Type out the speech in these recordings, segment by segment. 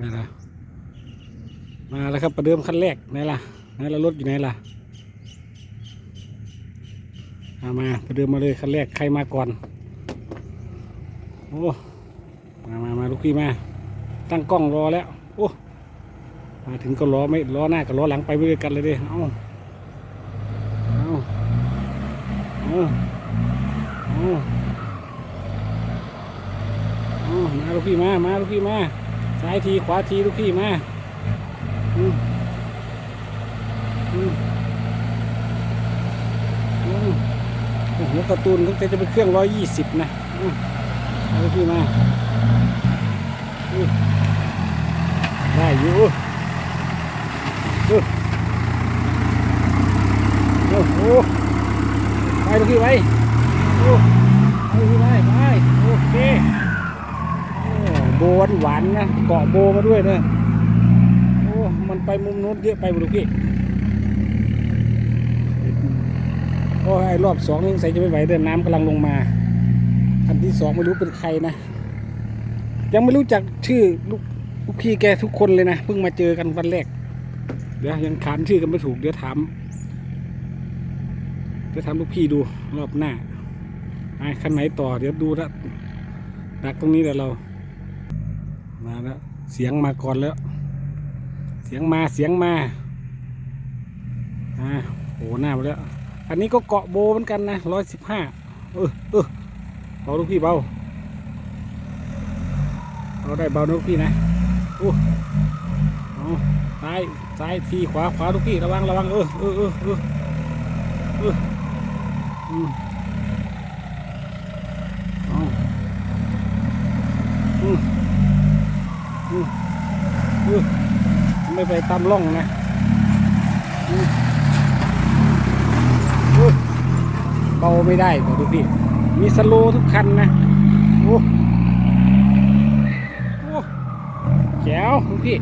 นี่ละมาแล้วครับประเดิมขั้นแรกไหนล่ะไหนล่ะรถอยู่ไหนล่ะมามาประเดิมมาเลยขั้นแรกใครมาก่อนโอ้มามามาลูกพี่มา ตั้งกล้องรอแล้วโอ้มาถึงก็ล้อไม่ล้อหน้ากับล้อหลังไปด้วยกันเลยเด้เอาเอาเอาเอาเอามาลูกพี่มามาลูกพี่มา ซ้ายทีขวาทีลูกพี่มาอืมอืมอืมโอ้โหกร์ตูนก็จะเป็นเครื่องร้อยยี่สิบนะอืมลูกพี่มาอืมได้อยู่อืมโอ้โหไปลูกพี่ไปโอ้ไปลูกพี่ไปไปโอเค โบวานหวานนะเกาะโบมาด้วยนะโอ้มันไปมุมนู้นเยอะไปบุลูกพี่โอ้ไอ้รอบสองนี่สงสัยจะไม่ไหวเดินน้ำกำลังลงมาอันที่สองไม่รู้เป็นใครนะ ยังไม่รู้จักชื่อลูกลูกพี่แกทุกคนเลยนะเพิ่งมาเจอกันวันแรก เดี๋ยวยังขานชื่อกันไม่ถูกเดี๋ยวถามเดี๋ยวถามลูกพี่ดูรอบหน้าไอ้คันไหนต่อเดี๋ยวดูละดักตรงนี้เดี๋ยวเรา มาแล้ว เสียงมาก่อนแล้ว เสียงมาเสียงมาอ่าโหหน้ามาแล้ว อันนี้ก็เกาะโบเหมือนกันนะร้อยสิบห้าเออเออเบาลูกพี่เบาเอาได้เบานะลูกพี่นะโอ้เอาซ้ายซ้ายทีขวาขวาลูกพี่ระวังระวังเออเออเออเออเอออืมเอาอืมอืมเออ ไม่ไปตามร่องนะเบาไม่ได้บอกลูพี่มีสโลทุกคันนะโอ้โอ้แจ๋วพี่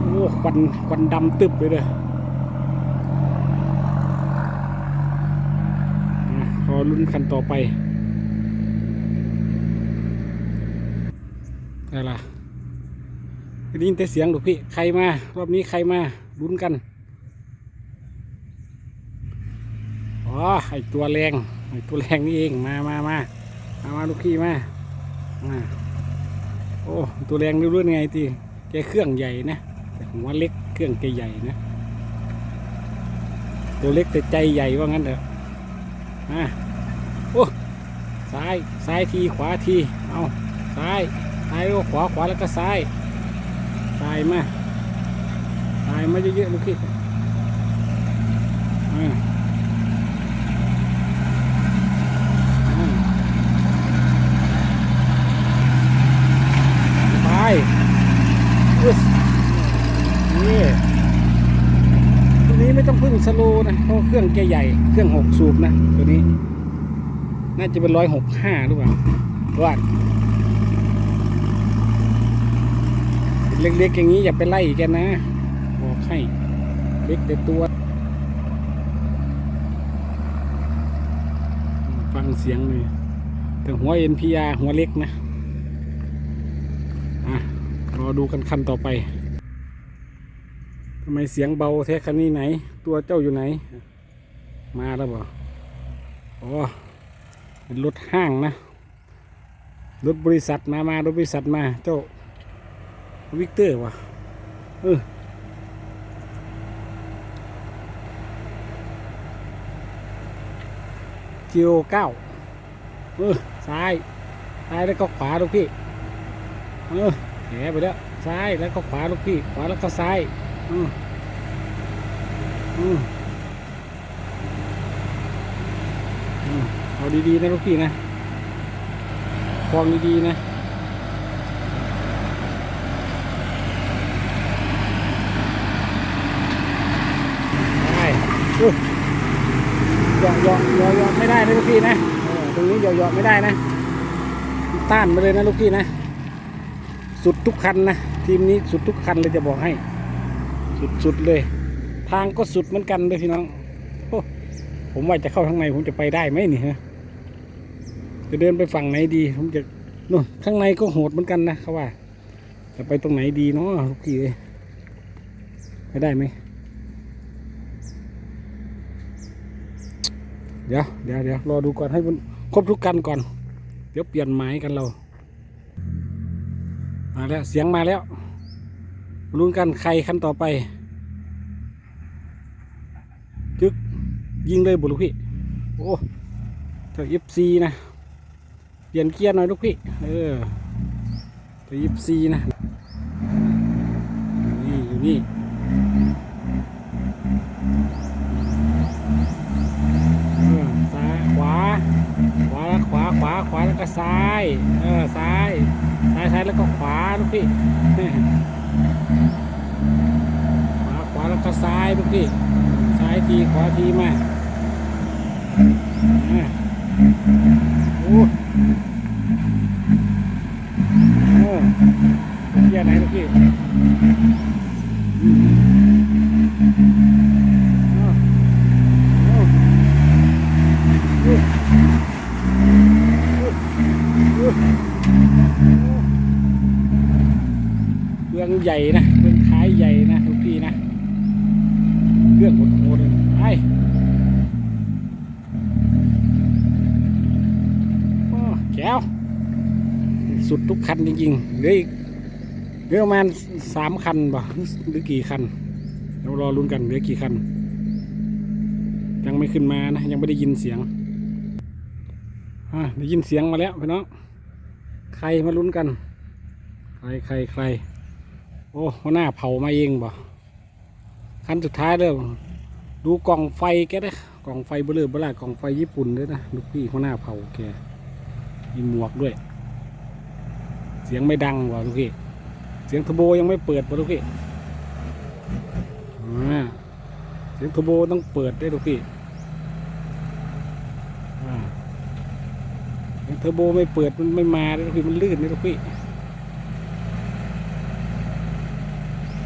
โอ้ควันควันดำตึบเลยเด้ออะรอลุ้นคันต่อไป อะไรล่ะได้ยินแต่เสียงลูกพี่ ใครมา รอบนี้ใครมาลุ้นกัน อ๋อ ไอตัวแรง ไอตัวแรงนี่เอง มามามามามาลูกพี่มา มา โอ้ ตัวแรงรู้ไงทีแกเครื่องใหญ่นะแต่หัวเล็ก เครื่องแกใหญ่นะ ตัวเล็กแต่ใจใหญ่ว่างั้นเถอะมาโอ้ ซ้าย ซ้ายที ขวาที เอา ซ้าย ซ้ายแล้วก็ขวาขวาแล้วก็ซ้ายซ้ายมาซ้ายมาเยอะๆลูกพี่อ่าอ่าไปอึ๊สนี่ตัวนี้ไม่ต้องพึ่งสโลนะ เพราะเครื่องแกใหญ่ เครื่องหกสูบนะ ตัวนี้ น่าจะเป็นร้อยหกห้าหรือเปล่าว่า เล็กๆอย่างนี้อย่าไปไล่แกนะบอกให้เล็กแต่ตัว ฟังเสียงเลยแต่หัว NPR หัวเล็กนะ อะ รอดูกันคันต่อไปทำไมเสียงเบาแท้คันนี้ไหน ตัวเจ้าอยู่ไหน มาแล้วบ่อ๋อเป็นรถห้างนะรถบริษัทมามารถบริษัทมาเจ้า วิกเตอร์วะเออจิโอเก้าเออซ้ายซ้ายแล้วก็ขวาลูกพี่เออแหไปแล้วซ้ายแล้วก็ขวาลูกพี่ ขวาแล้วก็ซ้ายอืมอืมอืมเอาดีๆนะลูกพี่นะคลองดีๆนะได้อุ๊ยเห ยาะเยาะเยาะไม่ได้นะลูกพี่นะตรงนี้เยาะเยาะไม่ได้นะ ต้านไปเลยนะลูกพี่นะ สุดทุกคันนะทีมนี้สุดทุกคันเลยจะบอกให้ สุดสุดเลย ทางก็สุดเหมือนกันเลยพี่น้องโอ้ผมว่าจะเข้าทางในผมจะไปได้ไหมนี่ฮะจะเดินไปฝั่งไหนดี ผมจะนู่นข้างในก็โหดเหมือนกันนะเขาว่าจะไปตรงไหนดีเนาะลูกพี่เอ้ยไปได้ไหม เดี๋ยวเดี๋ยวเดี๋ยวรอดูก่อนให้มันครบทุกกันก่อน เดี๋ยวเปลี่ยนไม้กันเรา มาแล้วเสียงมาแล้วลุ้นกันใครคันต่อไปจึกยิงเลยบุลูกพี่ โอ้เธอยิบซีนะ เปลี่ยนเกียร์หน่อยลูกพี่ เออเธอยิบซีนะ นี่อยู่นี่ เออซ้ายขวา ขวาแล้วขวาขวาขวา แล้วก็ซ้าย เออ ซ้าย ซ้ายซ้ายแล้วก็ขวาลูกพี่ ขวาขวาแล้วก็ซ้ายลูกพี่ ซ้ายทีขวาทีมาอ่าโอ้เออเกียร์ไหนลูกพี่อืมอ้าวอ้าวอู้อู้อู้เครื่อง ใหญ่นะเครื่องท้ายใหญ่นะลูกพี่นะเครื่องโหดๆไปโอ้แก้วสุดทุกคันจริงๆเหลืออีกเหลือประมาณสามคันบ่หรือกี่คันเดี๋ยวรอลุ้นกันเหลือกี่คัน ยังไม่ขึ้นมานะ ยังไม่ได้ยินเสียงอะได้ยินเสียงมาแล้วพี่น้องใครมาลุ้นกัน ใครใครใคร โอ้หัวหน้าเผามาเองบ่คันสุดท้ายเลยดูกล่องไฟแกนะกล่องไฟเบลอเบลากล่องไฟญี่ปุ่นด้วยนะลูกพี่หัวหน้าเผาแกมีหมวกด้วย เสียงไม่ดังว่ะลูกพี่เสียงเทอร์โบยังไม่เปิดว่ะลูกพี่เสียงเทอร์โบต้องเปิดด้วยลูกพี่เสียงเทอร์โบไม่เปิดมันไม่มาเลยลูกพี่มันลื่นเลยลูกพี่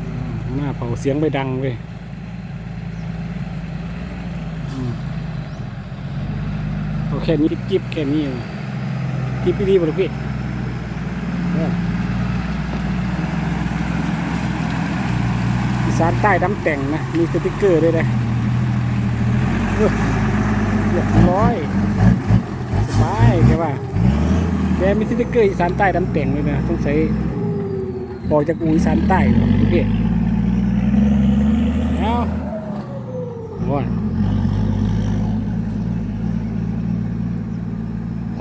อืมหัวหน้า เผาเสียงไม่ดังเว้ยเอาแค่นี้จิ๊บแค่นี้เองจิ๊บพี่ดีป่ะลูกพี่อีสานใต้ดำแต่งนะ มีสติกเกอร์ด้วยนะเออเรียบร้อยสบายแค่ว่าแกมีสติกเกอร์อีสานใต้ดำแต่งเลยนะต้องใช้ออกจากอูอีสานใต้เลยพี่เอาว่า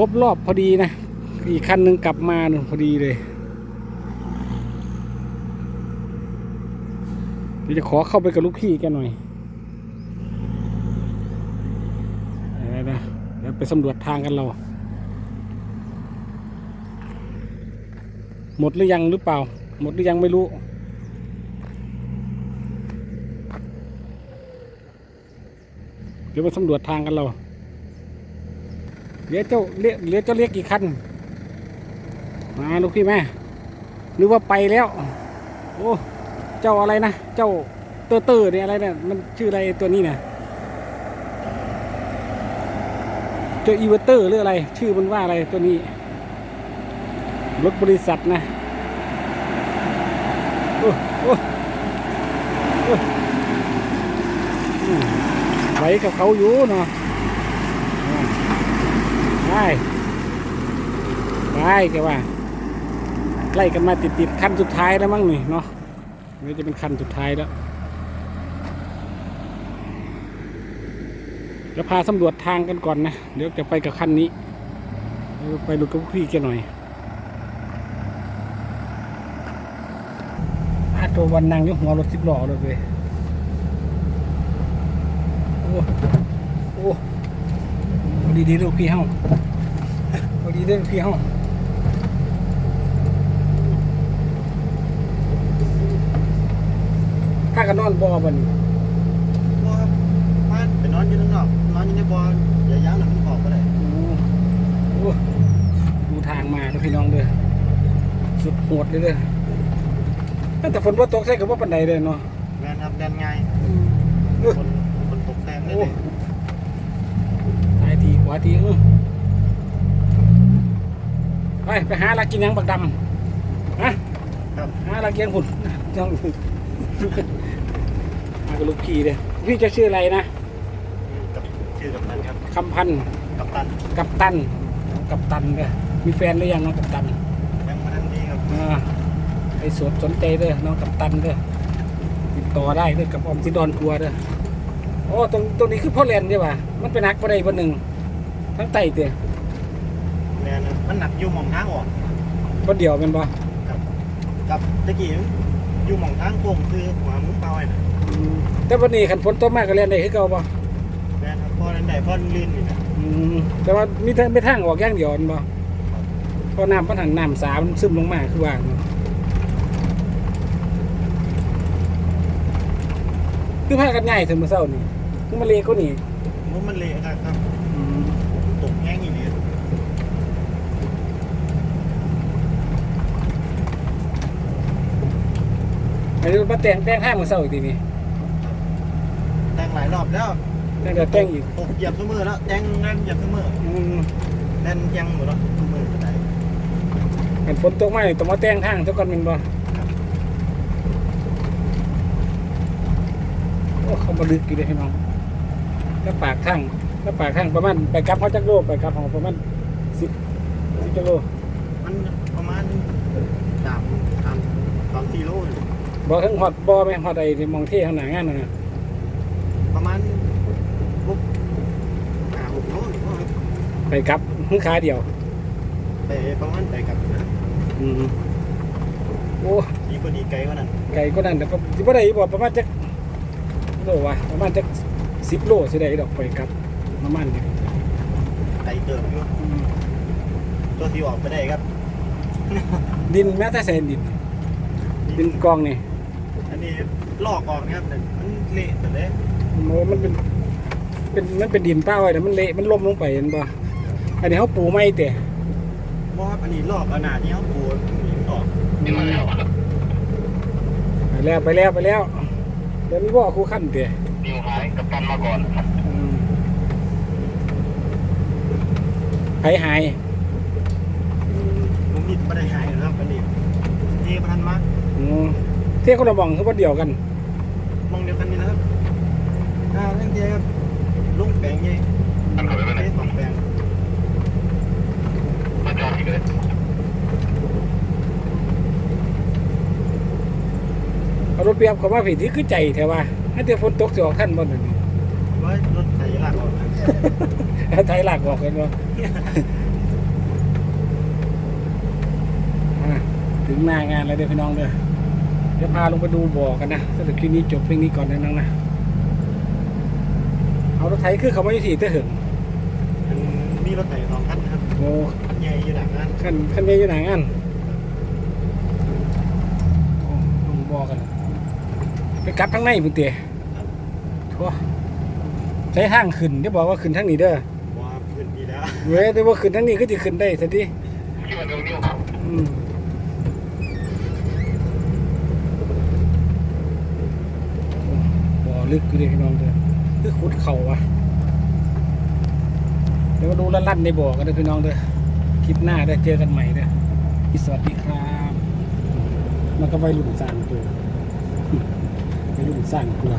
ครบรอบพอดีนะ อีกคันหนึ่งกลับมาพอดีเลยเดี๋ยวจะขอเข้าไปกับลูกพี่แกหน่อยนะเดี๋ยวไปสำรวจทางกันเรา หมดหรือยังหรือเปล่า หมดหรือยังไม่รู้เดี๋ยวไปสำรวจทางกันเรา เหลือเจ้าเรียเหลือเจ้าเรียกกี่คันมาลูกพี่แม่นึกว่าไปแล้ว โอ้เจ้าอะไรนะเจ้าเตอร์เตอร์เนี่ยอะไรเนี่ยมันชื่ออะไรตัวนี้เนี่ยเจ้าอีเวอร์เตอร์หรืออะไร ชื่อมันว่าอะไรตัวนี้รถบริษัทนะโอ้โอ้โอ้ไหวกับเขาอยู่เนาะ ได้ได้แกว่าไล่กันมาติดๆขั้นสุดท้ายแล้วมั้งนี่เนาะนี่จะเป็นคันสุดท้ายแล้วเดี๋ยวพาสำรวจทางกันก่อนนะ เดี๋ยวจะไปกับคันนี้ ไปดูกับพี่แกหน่อยอาตัววันนั่งยู่หัวรถสิบล้อเลยเว้ย ดีๆลูกพี่เฮาเอาดีๆลูกพี่เฮาถ้ากันนอนบ่อบัดนบ่ครับมาไปนอนอยู่ข้างนอกนอนอยู่ในบ่ออย่าย้ำหนังออกก็ได้โอ้โหดูทางมานะพี่น้องเด้อสุดโหดเลยเด้อแต่ฝนว่าตกใส่กับว่าปันใดเลยเนาะแม่นครับแดนง่ายเออคนคนตกแรงเลยโอ้ เนี่ยซ้ายทีขวาทีเออไปไปหาอะไรกินหยังบักดำฮะครับหาหลักเกียงหุ่นจ้องมากับลูกพี่เลยพี่จะชื่ออะไรนะกับชื่อกับตันครับคำพันธ์กับตันกัปตันกัปตันเด้อมีแฟนหรือยังน้องกัปตันยังมาทันดีครับอ่าไปสวนสนใจเด้อน้องกัปตันเด้อติดต่อได้เด้อกับออมสินดอนทัวร์เด้อโอ้ตรงตรงนี้คือพ่อแลนด์ใช่ป่ะมันเป็นนักบ่ได้บ่หนึ่ง ทั้งไต่เตะแน่นะมันหนักอยู่หมองทางออกบ่เดียวเป็นบ่กับตะกี้อยู่หมองทางโค้งคือหัวมุ้งเปล่าไอ้น่ะอืมแต่วันนี้คันฝนตกมากก็เล่นได้คือเก่าบ่แม่นครับพอนั้นได้พอลื่นนี่นะอืมแต่ว่ามีทางไปทางออกอย่างเดียวนั่นบ่เพราะน้ำมันหันน้ำสามันซึมลงมาคือว่าเนาะคือพากันง่ายถึงมื้อเช้านี่คือมาเลก็นี่มันมันเละครับครับ อืม ตกแห้งอีกเลย อันนี้มาแต่งแต่งห้างมื้อเช้าอีกทีนี่แต่งหลายรอบแล้วแต่งแต่แต่งอีกตกเหยียบเสมอแล้วแต่งนั่นเหยียบเสมออืมแน่นยังหมดแล้วเสมอจะได้คันฝนตกมานี่ต้องมาแต่งทางซะก่อนแม่นบ่โอ้เขามาลึกอยู่เด้พี่น้องแล้วปากทางแล้วปากทางประมาณไปกลับเขาจักโลไปกลับของประมาณ10 10จักโลมันประมาณสามสามสามสี่โลเลย บ่ถึงฮอดบ่แม่นฮอดไอ้ที่มองเท่ข้างหน้างานนั่นน่ะประมาณปุ๊บห้าหกโลหรือว่าไปกลับหึขาเดียว ไปประมาณไปกลับนะอืมโอ้ดีกว่าดีไกลกว่านั้นไกลก็นั่นแต่ก็สิบ่ได้บ่ประมาณจักโลวะประมาณจัก10โลสิได้ดอกไปกลับประมาณนี้ไกลเติมอยู่อืมตัวที่ออกไปได้ครับ ดินแม้แต่แสนดิน ดินกองนี่อั นนี้ลอกออกนะครับแต่มันเละแต่เลยโอ้มันเป็นเป็นมันเป็นดินเปล่าไว้แต่มันเละมันล่มลงไปเห็นบ่อันนี้เขาปูไม่แต่เพราะว่าอันนี้ลอกขนาดที่เขาปูนี่มันออกไปแล้วไปแล้วไปแล้วเดี๋ยวมีบ่อคู่ขั้นแต่นิวหายกับกันมาก่อนอืมไผหายผมนิดไม่ได้หายนะครับอันนี้เทพันมาอืมเที่ยวคนละหมองคือบ่เดียวกันมองเดียวกันนี่นะครับอ่าเรื่องเดียวครับลุงแปลงยี่เทสองแปลงมาจองอีกเลยเอารถเปรียบเขาว่าผิดที่คือใจแท้ว่าให้แต่ฝนตกสิออกท่านบ่นั่นนี่ไว้รถไถลากออกนะแล้วไทยหลักบอกกันว่าอะถึงหน้างานแล้วเด้อพี่น้องเด้อ เดี๋ยวพาลงไปดูบ่อกันนะสำหรับคลิปนี้จบเพียงนี้ก่อนนะน้องนะ เอารถไถคือเขาไม่ได้ถีเตอหึงมันมีรถไถสองคันนะครับโอ้คันใหญ่อยู่หลังนั้นขั้นขั้นใหญ่อยู่หน้างานโอ้ลงบ่อกันนะไปกลับทางในพุ่นเตะทั่วใช้ทางขึ้นเดี๋ยวบอกว่าขึ้นทางนี้เด้อว่าพื้นที่แล้วเว้ยแต่ว่าขึ้นทางนี้ก็จะขึ้นได้สักทีที่มันเร็วอืมบ่อ ลึกเลยพี่น้องเด้อคือขุดเข่าวะเดี๋ยวมาดูลั่นในบ่อกันเลยพี่น้องเด้อคลิปหน้าได้เจอกันใหม่เด้อสวัสดีครับมันก็ไปรุ่นสร้างตัวไปรุ่นสร้างตัว